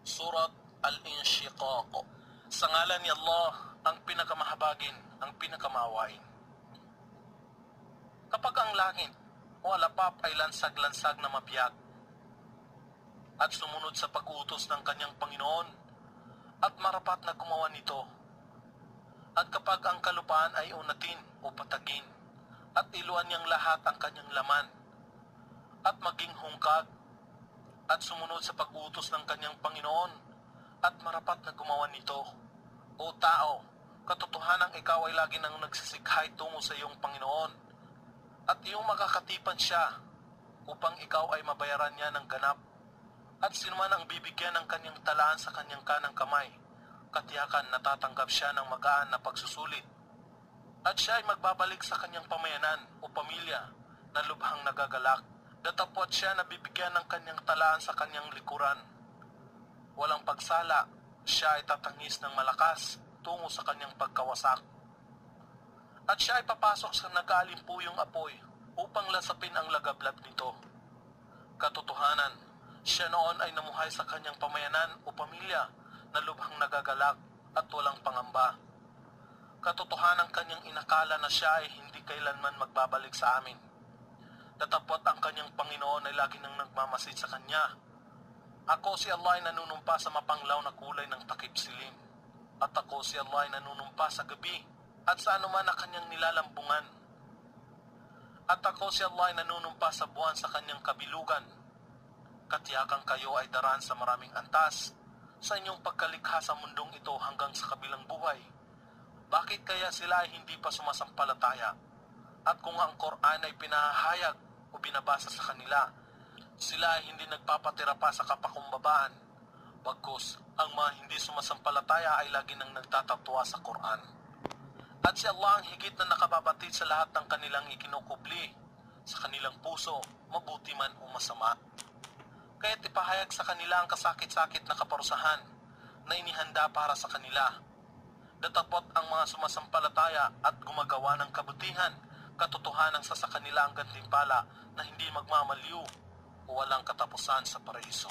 Surat Al-Inshiqaq. Sa ngalan ni Allah, ang pinakamahabagin, ang pinakamawain. Kapag ang langit o alapap ay lansag-lansag na mabiyag at sumunod sa pag-utos ng kanyang Panginoon at marapat na gumawa nito. At kapag ang kalupaan ay unatin o patagin at iluan niyang lahat ang kanyang laman at maging hungkag at sumunod sa pag-utos ng kanyang Panginoon at marapat na gumawa nito. O tao, katotohanang ikaw ay lagi nang nagsisikhay tungo sa iyong Panginoon at iyong makakatipan siya upang ikaw ay mabayaran niya ng ganap at sino man ang bibigyan ng kanyang talaan sa kanyang kanang kamay, katiyakan natatanggap siya ng magaan na pagsusulit. At siya ay magbabalik sa kanyang pamayanan o pamilya na lubhang nagagalak, datapwat siya na bibigyan ng kanyang talaan sa kanyang likuran. Walang pagsala, siya ay tatangis ng malakas tungo sa kanyang pagkawasak. At siya ay papasok sa nag-aalimpuyong apoy upang lasapin ang lagablab nito. Katotohanan, siya noon ay namuhay sa kanyang pamayanan o pamilya na lubhang nagagalak at walang pangamba. Katotohanan kanyang inakala na siya ay hindi kailanman magbabalik sa amin. Datapot ang Panginoon ay lagi nang nagmamasid sa kanya. Ako si Allah ay nanunumpa sa mapanglaw na kulay ng takip silim. At ako si Allah ay nanunumpa sa gabi at sa anuman na kanyang nilalambungan. At ako si Allah ay nanunumpa sa buwan sa kanyang kabilugan katiyakan kayo ay daraan sa maraming antas sa inyong pagkalikha sa mundong ito hanggang sa kabilang buhay. Bakit kaya sila ay hindi pa sumasampalataya? At kung ang Quran ay pinahayag binabasa sa kanila, sila ay hindi nagpapatira pa sa kapakumbabaan. Bagkus, ang mga hindi sumasampalataya ay lagi nang nagtatatwa sa Quran. At si Allah ang higit na nakababatid sa lahat ng kanilang ikinukubli, sa kanilang puso, mabuti man o masama kaya't ipahayag sa kanila ang kasakit-sakit na kaparusahan na inihanda para sa kanila. Datapot ang mga sumasampalataya at gumagawa ng kabutihan, katotohanan sa sa kanila ang gantimpala na hindi magmamaliw o walang katapusan sa paraiso.